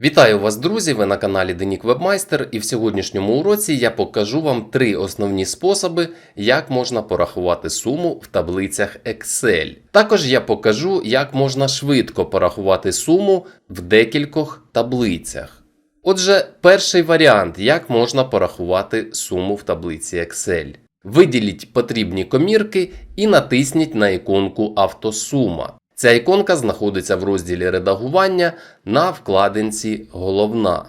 Вітаю вас, друзі! Ви на каналі Денік Вебмайстер, і в сьогоднішньому уроці я покажу вам три основні способи, як можна порахувати суму в таблицях Excel. Також я покажу, як можна швидко порахувати суму в декількох таблицях. Отже, перший варіант, як можна порахувати суму в таблиці Excel. Виділіть потрібні комірки і натисніть на іконку Автосума. Ця іконка знаходиться в розділі редагування на вкладинці Головна.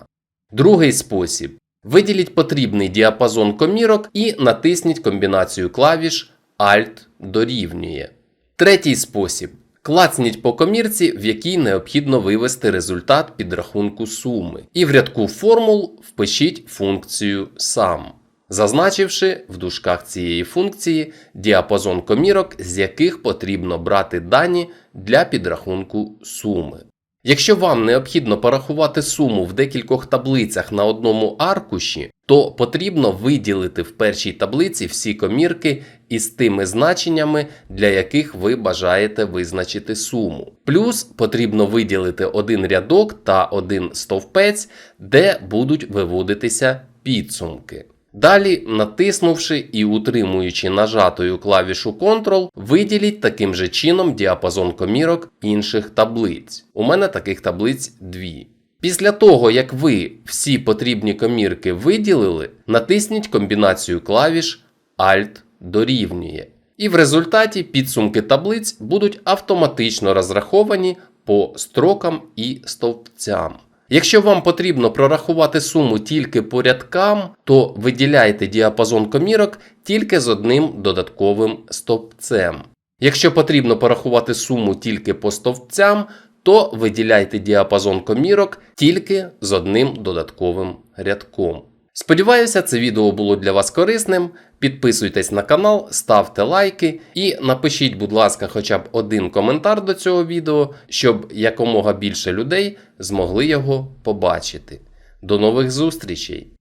Другий спосіб. Виділіть потрібний діапазон комірок і натисніть комбінацію клавіш Alt дорівнює. Третій спосіб. Клацніть по комірці, в якій необхідно вивести результат підрахунку суми. І в рядку формул впишіть функцію сам, зазначивши в дужках цієї функції діапазон комірок, з яких потрібно брати дані для підрахунку суми. Якщо вам необхідно порахувати суму в декількох таблицях на одному аркуші, то потрібно виділити в першій таблиці всі комірки із тими значеннями, для яких ви бажаєте визначити суму. Плюс потрібно виділити один рядок та один стовпець, де будуть виводитися підсумки. Далі, натиснувши і утримуючи нажатою клавішу Ctrl, виділіть таким же чином діапазон комірок інших таблиць. У мене таких таблиць дві. Після того, як ви всі потрібні комірки виділили, натисніть комбінацію клавіш Alt дорівнює. І в результаті підсумки таблиць будуть автоматично розраховані по строкам і стовпцям. Якщо вам потрібно прорахувати суму тільки по рядкам, то виділяйте діапазон комірок тільки з одним додатковим стовпцем. Якщо потрібно порахувати суму тільки по стовпцям, то виділяйте діапазон комірок тільки з одним додатковим рядком. Сподіваюся, це відео було для вас корисним. Підписуйтесь на канал, ставте лайки і напишіть, будь ласка, хоча б один коментар до цього відео, щоб якомога більше людей змогли його побачити. До нових зустрічей!